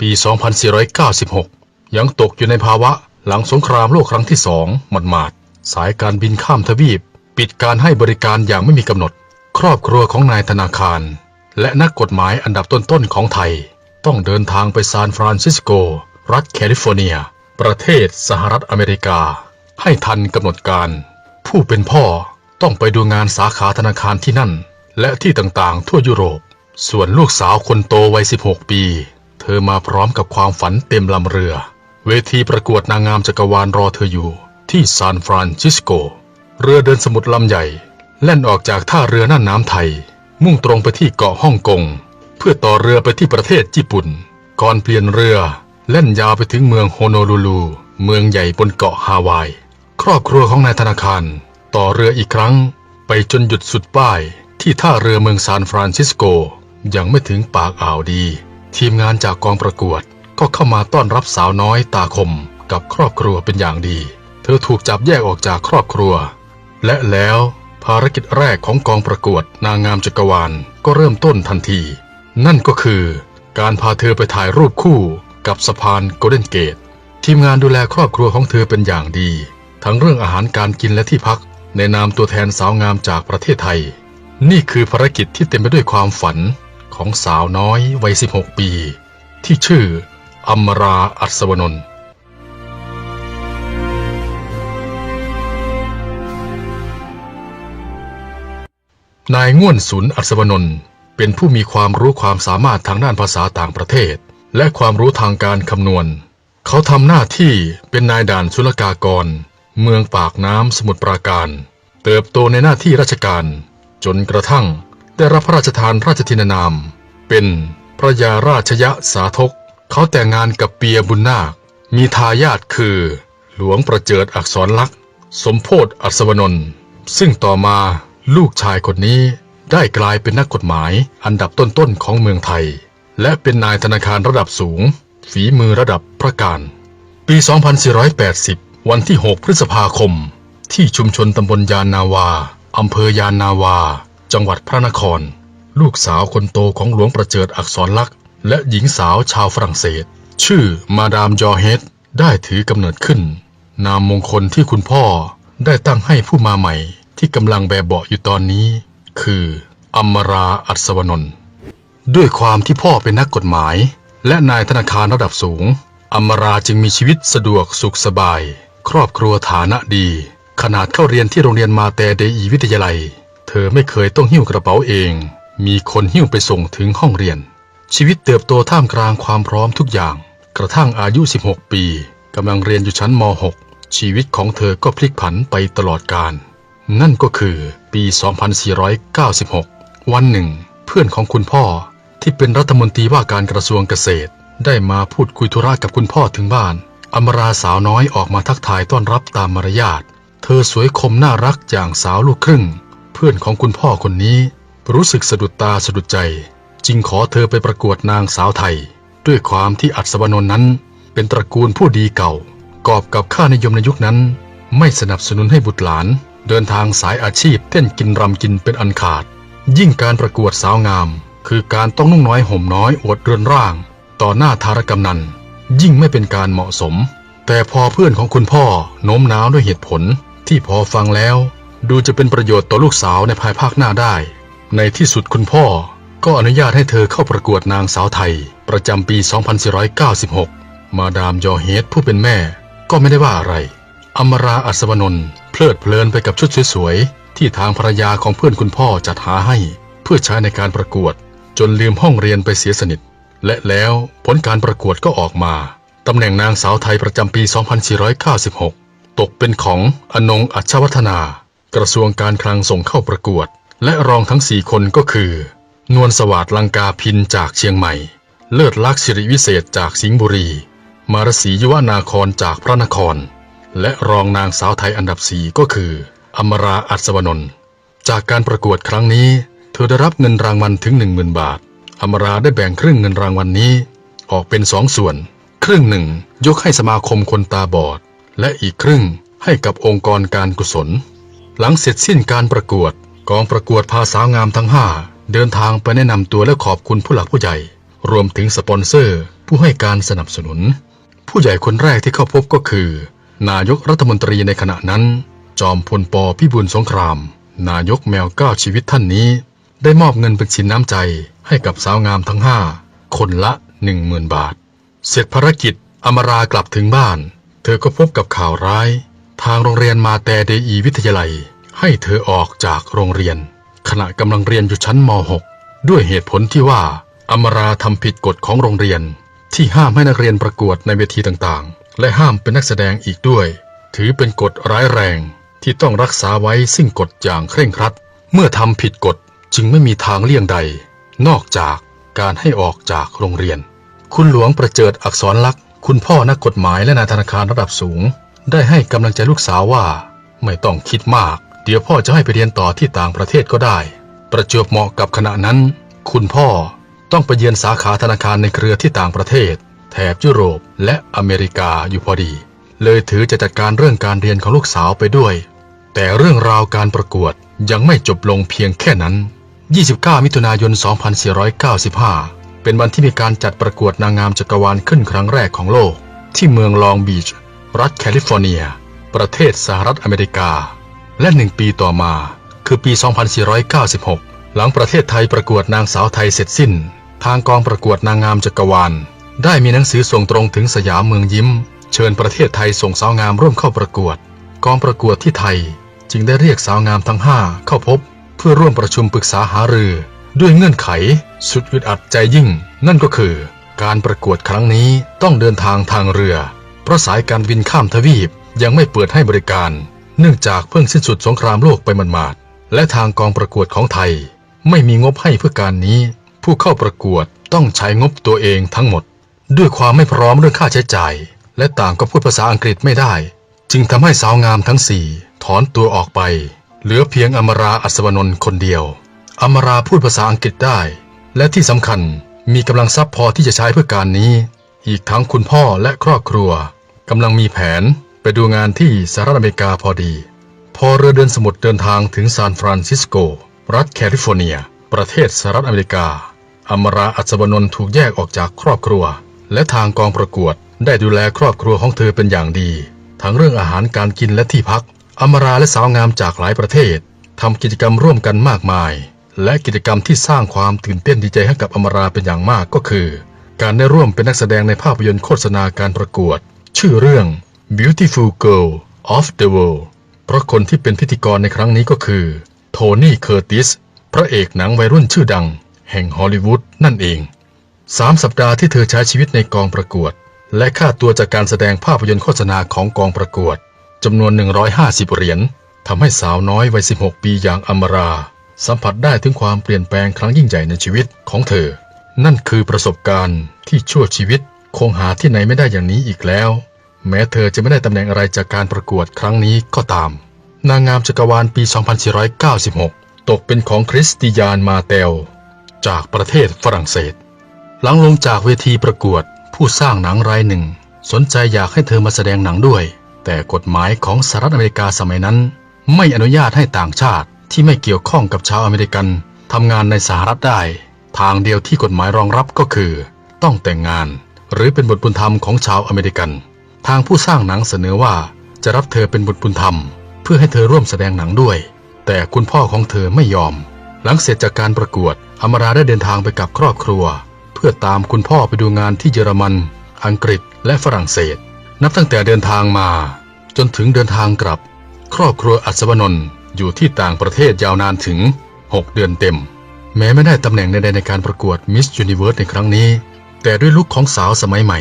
ปี 2496 ยังตกอยู่ในภาวะหลังสงครามโลกครั้งที่สองหมดหมาดสายการบินข้ามทวีป ปิดการให้บริการอย่างไม่มีกำหนด ครอบครัวของนายธนาคาร และนักกฎหมายอันดับต้นๆของไทย ต้องเดินทางไปซานฟรานซิสโก รัฐแคลิฟอร์เนีย ประเทศสหรัฐอเมริกา ให้ทันกำหนดการ ผู้เป็นพ่อต้องไปดูงานสาขาธนาคารที่นั่น และที่ต่างๆ ทั่วยุโรป ส่วนลูกสาวคนโตวัย 16 ปี ธอมาพร้อมกับความฝันเต็มลำเรือ เวทีประกวดนางงามจักรวาลรอเธออยู่ ที่ซานฟรานซิสโก เรือเดินสมุทรลำใหญ่ แล่นออกจากท่าเรือน่านน้ำไทย มุ่งตรงไปที่เกาะฮ่องกง เพื่อต่อเรือไปที่ประเทศญี่ปุ่น ก่อนเปลี่ยนเรือ แล่นยาวไปถึงเมืองโฮโนลูลู เมืองใหญ่บนเกาะฮาวาย ครอบครัวของนายธนาคาร ต่อเรืออีกครั้ง ไปจนหยุดสุดป้าย ที่ท่าเรือเมืองซานฟรานซิสโกยังไม่ถึงปากอ่าวดี ทีมงานจากกองประกวดก็เข้ามาต้อนรับสาวน้อยตาคมกับครอบครัวเป็นอย่างดี เธอถูกจับแยกออกจากครอบครัว และแล้วภารกิจแรกของกองประกวดนางงามจักรวาลก็เริ่มต้นทันที นั่นก็คือ การพาเธอไปถ่ายรูปคู่กับสะพานโกลเด้นเกต ทีมงานดูแลครอบครัวของเธอเป็นอย่างดี ทั้งเรื่องอาหารการกินและที่พัก ในนามตัวแทนสาวงามจากประเทศไทย นี่คือภารกิจที่เต็มไปด้วยความฝัน ของสาวน้อยวัย 16 ปี ที่ชื่ออัมราอัศวนนท์นายง่วนสุนอัศวนนท์เป็นผู้มีความรู้ความสามารถทางด้านภาษาต่างประเทศ และความรู้ทางการคำนวณ เขาทำหน้าที่เป็นนายด่านศุลกากร เมืองปากน้ำสมุทรปราการ เติบโตในหน้าที่ราชการ จนกระทั่ง ได้รับพระราชทานราชทินานาม เป็นพระยาราชยะสาธกเขาแต่งงานกับเปียบุญนาค มีทายาทคือ หลวงประเจิดอักษรลักษณ์สมโพธอัศวนนท์ซึ่งต่อมาลูกชายคนนี้ได้กลายเป็นนักกฎหมายอันดับต้นๆของเมืองไทย และเป็นนายธนาคารระดับสูง ฝีมือระดับพระการ ปี 2480 วันที่ 6 พฤษภาคม ที่ชุมชนตำบลยานนาวา อำเภอยานนาวา จังหวัดพระนคร ลูกสาวคนโตของหลวงประเจิดอักษรลักษณ์และหญิงสาวชาวฝรั่งเศส ชื่อมาดามจอเฮดได้ถือกำเนิดขึ้น นามมงคลที่คุณพ่อได้ตั้งให้ผู้มาใหม่ที่กำลังแบเบาะอยู่ตอนนี้ คืออมราอัศวนนท์ด้วยความที่พ่อเป็นนักกฎหมาย และนายธนาคารระดับสูง อมราจึงมีชีวิตสะดวกสุขสบาย ครอบครัวฐานะดี ขนาดเข้าเรียนที่โรงเรียนมาแต่เดอีวิทยาลัย เธอไม่เคยต้องหิ้วกระเป๋าเอง มีคนหิ้วไปส่งถึงห้องเรียน ชีวิตเติบโตท่ามกลางความพร้อมทุกอย่าง กระทั่งอายุ 16 ปีกำลังเรียนอยู่ชั้นม .6 ชีวิตของเธอก็พลิกผันไปตลอดกาลนั่นก็คือปี 2496 วันหนึ่ง เพื่อนของคุณพ่อที่เป็นรัฐมนตรีว่าการกระทรวงเกษตร ได้มาพูดคุยธุระกับคุณพ่อถึงบ้าน อมราสาวน้อยออกมาทักทายต้อนรับตามมารยาท เธอสวยคมน่ารักอย่างสาวลูกครึ่ง เพื่อนของคุณพ่อคนนี้ รู้สึกสะดุดตาสะดุดใจ จึงขอเธอไปประกวดนางสาวไทย ด้วยความที่อัศวนนท์นั้น เป็นตระกูลผู้ดีเก่า กอบกับค่านิยมในยุคนั้น ไม่สนับสนุนให้บุตรหลาน เดินทางสายอาชีพเต้นกินรำกินเป็นอันขาด ยิ่งการประกวดสาวงาม คือการต้องนุ่งน้อยห่มน้อยอวดเรือนร่าง ต่อหน้าทารกำนัน ยิ่งไม่เป็นการเหมาะสม แต่พอเพื่อนของคุณพ่อโน้มน้าวด้วยเหตุผลที่พอฟังแล้ว ดูจะเป็นประโยชน์ต่อลูกสาวในภายภาคหน้าได้ ในที่สุดคุณพ่อก็อนุญาตให้เธอเข้าประกวดนางสาวไทย ประจำปี 2496 มาดามยอเฮดผู้เป็นแม่ก็ไม่ได้ว่าอะไร อมราอัศวนนท์เพลิดเพลินไปกับชุดสวยๆ ที่ทางภรรยาของเพื่อนคุณพ่อจัดหาให้ เพื่อใช้ในการประกวด จนลืมห้องเรียนไปเสียสนิท และแล้วผลการประกวดก็ออกมา ตำแหน่งนางสาวไทยประจำปี 2496 ตกเป็นของอนงอัชวัฒนา กระทรวงการคลังส่งเข้าประกวด และรองทั้งสี่คนก็คือ นวลสวัสดิ์ลังกาพินจากเชียงใหม่ เลิศลักษ์สิริวิเศษจากสิงห์บุรี มารสียุวนาครจากพระนคร และรองนางสาวไทยอันดับสี่ก็คือ อมราอัศวนนท์จากการประกวดครั้งนี้ เธอได้รับเงินรางวัลถึง10,000บาท อมราได้แบ่งครึ่งเงินรางวัลนนี้ ออกเป็นสองส่วน ครึ่งหนึ่งยกให้สมาคมคนตาบอด และอีกครึ่งให้กับองค์กรการกุศล หลังเสร็จสิ้นการประกวด กองประกวดพาสาวงามทั้งห้าเดินทางไปแนะนำตัวและขอบคุณผู้หลักผู้ใหญ่ รวมถึงสปอนเซอร์ ผู้ให้การสนับสนุน ผู้ใหญ่คนแรกที่เข้าพบก็คือ นายกรัฐมนตรีในขณะนั้น จอมพลปพิบูลสงคราม นายกแมวเก้าชีวิตท่านนี้ ได้มอบเงินเป็นสินน้ำใจให้กับสาวงามทั้งห้าคนละหนึ่งหมื่นบาท เสร็จภารกิจอมรากลับถึงบ้าน เธอก็พบกับข่าวร้าย ทางโรงเรียนมาแต่เดอีวิทยาลัย ให้เธอออกจากโรงเรียน ขณะกำลังเรียนอยู่ชั้นม .6 ด้วยเหตุผลที่ว่า อมราทำผิดกฎของโรงเรียน ที่ห้ามให้นักเรียนประกวดในเวทีต่างๆ และห้ามเป็นนักแสดงอีกด้วย ถือเป็นกฎร้ายแรงที่ต้องรักษาไว้ซึ่งกฎอย่างเคร่งครัด เมื่อทำผิดกฎจึงไม่มีทางเลี่ยงใด นอกจากการให้ออกจากโรงเรียน คุณหลวงประเจิดอักษรลักษณ์คุณพ่อนักกฎหมายและนายธนาคารระดับสูง ได้ให้กำลังใจลูกสาวว่า ไม่ต้องคิดมาก เดี๋ยวพ่อจะให้ไปเรียนต่อที่ต่างประเทศก็ได้ ประจวบเหมาะกับขณะนั้น คุณพ่อต้องไปเยือนสาขาธนาคารในเครือที่ต่างประเทศ แถบยุโรปและอเมริกาอยู่พอดี เลยถือจะจัดการเรื่องการเรียนของลูกสาวไปด้วย แต่เรื่องราวการประกวดยังไม่จบลงเพียงแค่นั้น 29 มิถุนายน 2495 เป็นวันที่มีการจัดประกวดนางงามจักรวาลขึ้นครั้งแรกของโลก ที่เมืองลองบีช รัฐแคลิฟอร์เนีย ประเทศสหรัฐอเมริกา และหนึ่งปีต่อมา คือปี 2496 หลังประเทศไทยประกวดนางสาวไทยเสร็จสิ้น ทางกองประกวดนางงามจักรวาล ได้มีหนังสือส่งตรงถึงสยามเมืองยิ้ม เชิญประเทศไทยส่งสาวงามร่วมเข้าประกวด กองประกวดที่ไทย จึงได้เรียกสาวงามทั้งห้าเข้าพบ เพื่อร่วมประชุมปรึกษาหารือ ด้วยเงื่อนไข สุดอึดอัดใจยิ่ง นั่นก็คือ การประกวดครั้งนี้ต้องเดินทางทางเรือ เพราะสายการบินข้ามทวีปยังไม่เปิดให้บริการ เนื่องจากเพิ่งสิ้นสุดสงครามโลกไปหมาดและทางกองประกวดของไทย ไม่มีงบให้เพื่อการนี้ ผู้เข้าประกวดต้องใช้งบตัวเองทั้งหมด ด้วยความไม่พร้อมเรื่องค่าใช้จ่าย และต่างก็พูดภาษาอังกฤษไม่ได้ จึงทำให้สาวงามทั้งสี่ถอนตัวออกไป เหลือเพียงอมราอัศวนนท์คนเดียว อมราพูดภาษาอังกฤษได้ และที่สำคัญมีกำลังทรัพย์พอที่จะใช้เพื่อการนี้ อีกทั้งคุณพ่อและครอบครัว กำลังมีแผนไปดูงานที่สหรัฐอเมริกาพอดี พอเรือเดินสมุทรเดินทางถึงซานฟรานซิสโก รัฐแคลิฟอร์เนีย ประเทศสหรัฐอเมริกาอมราอัศวนน์ถูกแยกออกจากครอบครัว และทางกองประกวดได้ดูแลครอบครัวของเธอเป็นอย่างดี ทั้งเรื่องอาหารการกินและที่พัก อมราและสาวงามจากหลายประเทศทำกิจกรรมร่วมกันมากมาย และกิจกรรมที่สร้างความตื่นเต้นดีใจให้กับอมราเป็นอย่างมากก็คือ การได้ร่วมเป็นนักแสดงในภาพยนตร์โฆษณาการประกวด ชื่อเรื่อง Beautiful Girl of the World เพราะคนที่เป็นพิธีกรในครั้งนี้ก็คือ โทนี่ เคอร์ติส พระเอกหนังวัยรุ่นชื่อดัง แห่งฮอลลีวูดนั่นเองสามสัปดาห์ที่เธอใช้ชีวิตในกองประกวด และค่าตัวจากการแสดงภาพยนตร์โฆษณาของกองประกวดจำนวน 150 เหรียญทำให้สาวน้อยวัย 16 ปีอย่างอมรา สัมผัสได้ถึงความเปลี่ยนแปลงครั้งยิ่งใหญ่ในชีวิตของเธอ นั่นคือประสบการณ์ที่ชั่วชีวิต คงหาที่ไหนไม่ได้อย่างนี้อีกแล้ว แม้เธอจะไม่ได้ตำแหน่งอะไรจากการประกวดครั้งนี้ก็ตาม นางงามจักรวาลปี 2496 ตกเป็นของคริสติยานมาเตล จากประเทศฝรั่งเศส หลังลงจากเวทีประกวดผู้สร้างหนังรายหนึ่ง สนใจอยากให้เธอมาแสดงหนังด้วย แต่กฎหมายของสหรัฐอเมริกาสมัยนั้น ไม่อนุญาตให้ต่างชาติที่ไม่เกี่ยวข้องกับชาวอเมริกันทำงานในสหรัฐได้ ทางเดียวที่กฎหมายรองรับก็คือ ต้องแต่งงาน หรือเป็นบุตรบุญธรรมของชาวอเมริกัน ทางผู้สร้างหนังเสนอว่าจะรับเธอเป็นบุตรบุญธรรม เพื่อให้เธอร่วมแสดงหนังด้วย แต่คุณพ่อของเธอไม่ยอม หลังเสร็จจากการประกวดอมราได้เดินทางไปกับครอบครัว เพื่อตามคุณพ่อไปดูงานที่เยอรมัน อังกฤษและฝรั่งเศส นับตั้งแต่เดินทางมา จนถึงเดินทางกลับ ครอบครัวอัศวนนท์อยู่ที่ต่างประเทศยาวนานถึง 6 เดือนเต็ม แม้ไม่ได้ตำแหน่งใดๆในการประกวดมิส s u นิเวิร์สในครั้งนี้ แต่ด้วยลุคของสาวสมัยใหม่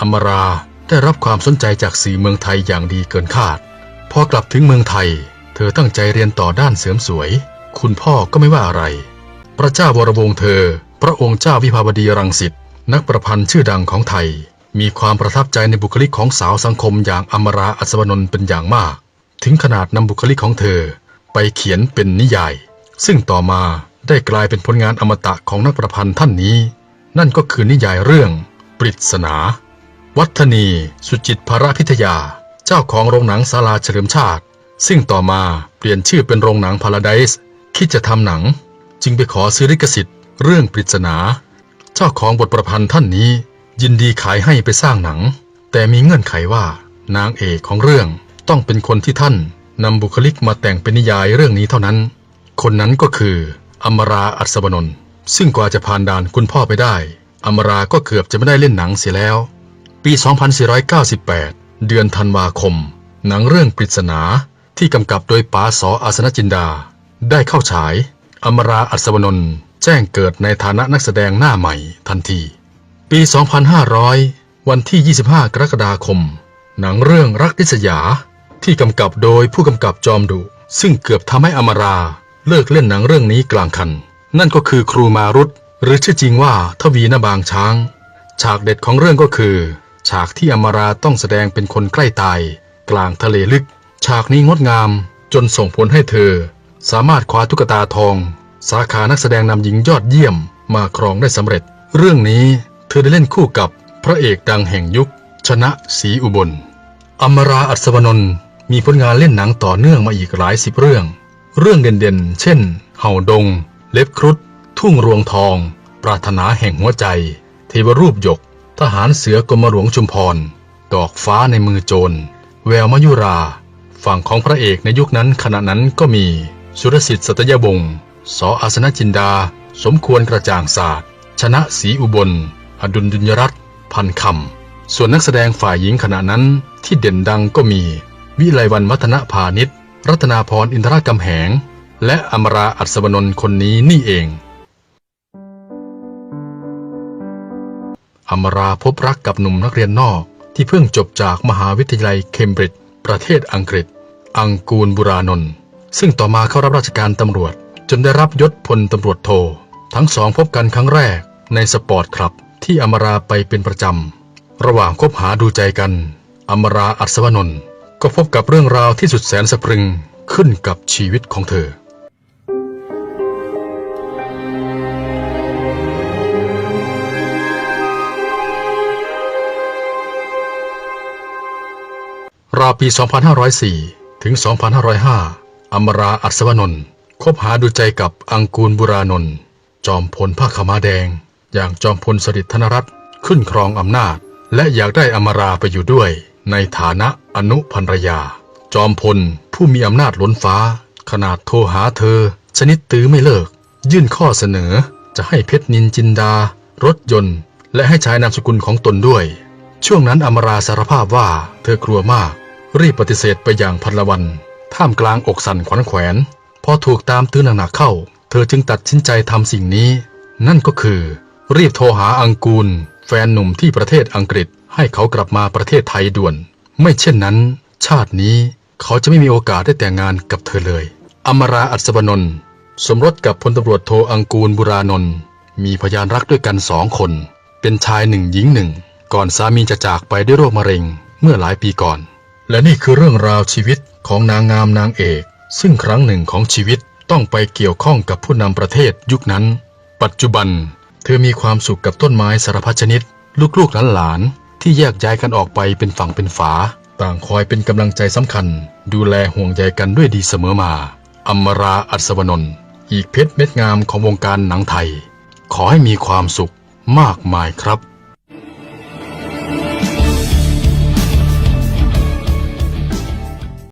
อมราได้รับความสนใจจากสื่อเมืองไทยอย่างดีเกินคาด พอกลับถึงเมืองไทย เธอตั้งใจเรียนต่อด้านเสริมสวย คุณพ่อก็ไม่ว่าอะไร พระเจ้าวรวงเธอ พระองค์เจ้าวิภาวดีรังสิตนักประพันธ์ชื่อดังของไทย มีความประทับใจในบุคลิกของสาวสังคมอย่างอมราอัศวนนท์เป็นอย่างมาก ถึงขนาดนำบุคลิกของเธอ ไปเขียนเป็นนิยาย ซึ่งต่อมาได้กลายเป็นผลงานอมตะของนักประพันธ์ท่านนี้ นั่นก็คือนิยายเรื่อง ปริศนา วัฒนี สุจิตภรพิทยา เจ้าของโรงหนังศาลาเฉลิมชาติ ซึ่งต่อมาเปลี่ยนชื่อเป็นโรงหนังพาราไดส์คิดจะทำหนัง จึงไปขอซื้อลิขสิทธิ์ เรื่องปริศนา เจ้าของบทประพันธ์ท่านนี้ ยินดีขายให้ไปสร้างหนัง แต่มีเงื่อนไขว่านางเอกของเรื่องต้องเป็นคนที่ท่านนำบุคลิกมาแต่งเป็นนิยายเรื่องนี้เท่านั้น คนนั้นก็คือ อมราอัศวนนท์ ซึ่งกว่าจะผ่านด่านคุณพ่อไปได้ อมราก็เกือบจะไม่ได้เล่นหนังเสียแล้ว ปี 2498 เดือนธันวาคม หนังเรื่องปริศนาที่กำกับโดยป๋าสออาสนจินดา ได้เข้าฉาย อมราอัศวนนท์แจ้งเกิดในฐานะนักแสดงหน้าใหม่ทันที ปี 2500 วันที่ 25 กรกฎาคม หนังเรื่องรักนิสยา ที่กำกับโดยผู้กำกับจอมดุ ซึ่งเกือบทำให้อมราเลิกเล่นหนังเรื่องนี้กลางคัน นั่นก็คือครูมารุตหรือชื่อจริงว่าทวีนบางช้าง ฉากเด็ดของเรื่องก็คือ ฉากที่อมราต้องแสดงเป็นคนใกล้ตาย กลางทะเลลึก ฉากนี้งดงาม จนส่งผลให้เธอ สามารถคว้าตุ๊กตาทอง สาขานักแสดงนำหญิงยอดเยี่ยมมาครองได้สำเร็จ เรื่องนี้เธอได้เล่นคู่กับพระเอกดังแห่งยุค ชนะศรีอุบล อมราอัศวนนท์มีผลงานเล่นหนังต่อเนื่องมาอีกหลายสิบเรื่อง เรื่องเด่นๆ เช่น เห่าดง เล็บครุฑทุ่งรวงทอง ปรารถนาแห่งหัวใจ เทวรูปหยก ทหารเสือกรมหลวงชุมพร ดอกฟ้าในมือโจร แววมยุรา ฝั่งของพระเอกในยุคนั้นขณะนั้นก็มี สุรสิทธิ์สัตยวงศ์สออาสนจินดา สมควรกระจ่างศาสตร์ ชนะศรีอุบล อดุลดุลยรัตน์พันคำ ส่วนนักแสดงฝ่ายหญิงขณะนั้นที่เด่นดังก็มี วิไลวันวัฒนพาณิชย์รัตนาพรอินทรากำแหง และอมราอัศวนนท์คนนี้นี่เอง อมราพบรักกับหนุ่มนักเรียนนอกที่เพิ่งจบจากมหาวิทยาลัยเคมบริดจ์ประเทศอังกฤษ อังกูลบุรานนท์ซึ่งต่อมาเข้ารับราชการตำรวจ จนได้รับยศพลตำรวจโท ทั้งสองพบกันครั้งแรกในสปอร์ตคลับที่อมราไปเป็นประจำ ระหว่างคบหาดูใจกัน อมราอัศวนนท์ก็พบกับเรื่องราวที่สุดแสนสะพรึงขึ้นกับชีวิตของเธอาวปี 2504 ถึง 2505 อมราอัศวนนท์คบหาดูใจกับอังกูลบุรานนท์จอมพลผ้าขมาแดง อย่างจอมพลสฤษดิ์ธนรัตน์ขึ้นครองอำนาจ และอยากได้อมราไปอยู่ด้วย ในฐานะอนุภรรยา จอมพลผู้มีอำนาจล้นฟ้า ขนาดโทรหาเธอ ชนิดตื้อไม่เลิก ยื่นข้อเสนอจะให้เพชรนินจินดา รถยนต์ และให้ใช้นามสกุลของตนด้วย ช่วงนั้นอมราสารภาพว่าเธอกลัวมาก รีบปฏิเสธไปอย่างพันละวัน ท่ามกลางอกสั่นขวัญแขวน พอถูกตามตื้อหนักๆเข้า เธอจึงตัดสินใจทำสิ่งนี้ นั่นก็คือ รีบโทรหาอังกูล แฟนหนุ่มที่ประเทศอังกฤษ ให้เขากลับมาประเทศไทยด่วน ไม่เช่นนั้น ชาตินี้เขาจะไม่มีโอกาสได้แต่งงานกับเธอเลย อมราอัศวนนท์สมรสกับพลตำรวจโทอังกูลบุรานนท์มีพยานรักด้วยกันสองคน เป็นชายหนึ่งหญิงหนึ่ง ก่อนสามีจะจากไปด้วยโรคมะเร็งเมื่อหลายปีก่อน และนี่คือเรื่องราวชีวิตของนางงามนางเอก ซึ่งครั้งหนึ่งของชีวิตต้องไปเกี่ยวข้องกับผู้นำประเทศยุคนั้น ปัจจุบัน เธอมีความสุขกับต้นไม้สารพัดชนิด ลูกๆหลานๆที่แยกย้ายกันออกไปเป็นฝั่งเป็นฝา ต่างคอยเป็นกำลังใจสำคัญ ดูแลห่วงใยกันด้วยดีเสมอมาอมราอัศวนนท์อีกเพชรเม็ดงามของวงการหนังไทย ขอให้มีความสุขมากมายครับ